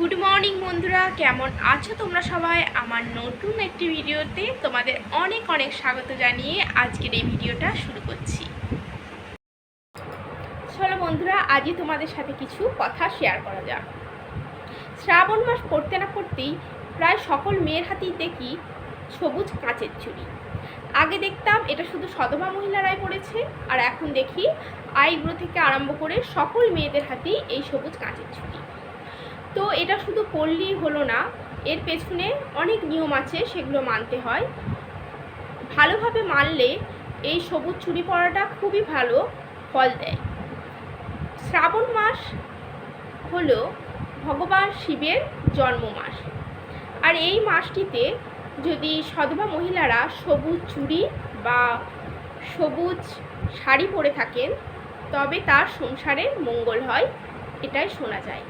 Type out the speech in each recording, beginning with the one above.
Good morning বন্ধুরা। কেমন আছো তোমরা সবাই? আমার নতুন একটি ভিডিওতে তোমাদের অনেক অনেক স্বাগত জানিয়ে আজকের এই ভিডিওটা শুরু করছি। চলো বন্ধুরা, আজই তোমাদের সাথে কিছু কথা শেয়ার করা যাক। শ্রাবণ মাস পড়তে না পড়তেই প্রায় সকল মেয়ের হাতেই দেখি সবুজ কাঁচের চুড়ি। আগে দেখতাম এটা শুধু সধবা মহিলারাই পড়েছে, আর এখন দেখি আইব্রো থেকে আরম্ভ করে সকল মেয়েদের হাতেই এই সবুজ কাঁচের চুড়ি। তো এটা শুধু পড়লেই হলো না, এর পেছনে অনেক নিয়ম আছে সেগুলো মানতে হয়। ভালোভাবে মানলে এই সবুজ চুড়ি পরাটা খুবই ভালো ফল দেয়। শ্রাবণ মাস হলো ভগবান শিবের জন্ম মাস আর এই মাসটিতে যদি সধবা মহিলারা সবুজ চুড়ি বা সবুজ শাড়ি পরে থাকেন, তবে তার সংসারে মঙ্গল হয়, এটাই শোনা যায়।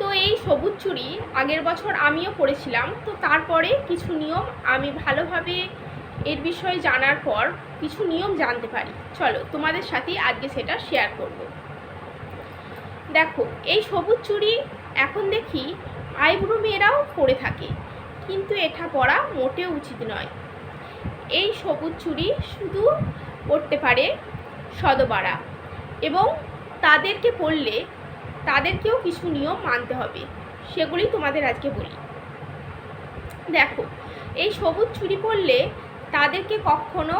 তো এই সবুজ চুড়ি আগের বছর আমিও পড়েছিলাম তো তারপরে কিছু নিয়ম আমি ভালোভাবে এর বিষয়ে জানার পর কিছু নিয়ম জানতে পারি। চলো তোমাদের সাথে আজকে সেটা শেয়ার করব। দেখো, এই সবুজ চুড়ি এখন দেখি আইব্রো মেয়েরাও পরে থাকে, কিন্তু এটা পরা মোটেও উচিত নয়। এই সবুজ চুড়ি শুধু পরতে পারে সদবারা এবং তাদেরকে পরলে তাদেরকেও কিছু নিয়ম মানতে হবে। সেগুলি তোমাদের আজকে বলি। দেখো, এই সবুজ চুরি পরলে তাদেরকে কখনো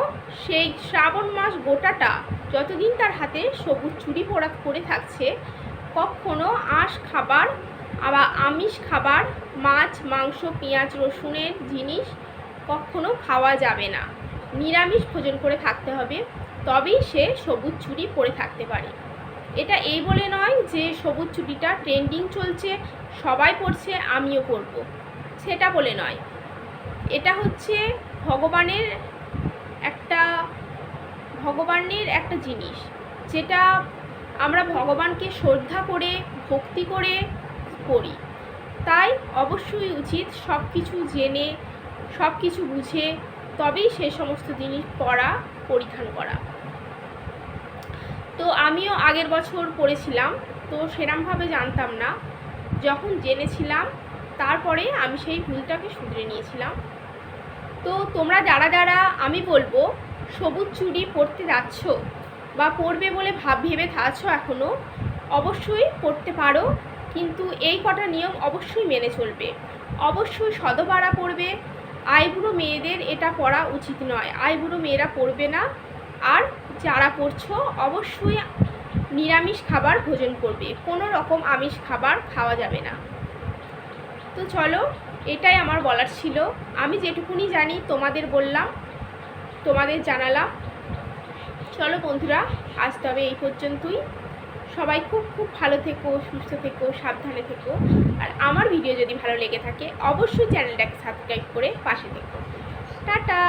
সেই শ্রাবণ মাস গোটাটা যতদিন তার হাতে সবুজ চুরি পরা করে থাকছে, কখনো আঁশ খাবার আবার আমিষ খাবার, মাছ, মাংস, পেঁয়াজ, রসুনের জিনিস কখনো খাওয়া যাবে না। নিরামিষ ভোজন করে থাকতে হবে, তবেই সে সবুজ চুরি পরে থাকতে পারে। এটা এই বলে নয় যে সবুজ চুটিটা ট্রেন্ডিং চলছে, সবাই পড়ছে, আমিও পরব সেটা বলে নয়। এটা হচ্ছে ভগবানের একটা ভগবানের একটা জিনিস, যেটা আমরা ভগবানকে শ্রদ্ধা করে, ভক্তি করে করি তাই অবশ্যই উচিত সব কিছু জেনে সব কিছু বুঝে, তবেই সে সমস্ত জিনিস পড়া, পরিধান করা। তো আমিও আগের বছর পড়েছিলাম, তো সেরমভাবে জানতাম না। যখন জেনেছিলাম, তারপরে আমি সেই ভুলটাকে শুধরে নিয়েছিলাম। তো তোমরা যারা যারা, আমি বলব, সবুজ চুড়ি পরতে যাচ্ছ বা পরবে বলে ভাব ভেবে থাকছো এখনও অবশ্যই পড়তে পারো, কিন্তু এই কটা নিয়ম অবশ্যই মেনে চলবে। অবশ্যই সদবারা পড়বে। আইবুড়ো মেয়েদের এটা পড়া উচিত নয়। আইবুড়ো মেয়েরা পড়বে না। আর যারা পড়ছো, অবশ্যই নিরামিষ খাবার ভোজন করবে। কোনো রকম আমিষ খাবার খাওয়া যাবে না। তো চলো, এটাই আমার বলার ছিল। আমি যেটুকুনি জানি, তোমাদের বললাম, তোমাদের জানালাম। চলো বন্ধুরা, আজ তবে এই পর্যন্তই। সবাই খুব খুব ভালো থেকো, সুস্থ থেকো, সাবধানে থেকো। আর আমার ভিডিও যদি ভালো লেগে থাকে, অবশ্যই চ্যানেলটাকে সাবস্ক্রাইব করে পাশে থেকো। টাটা!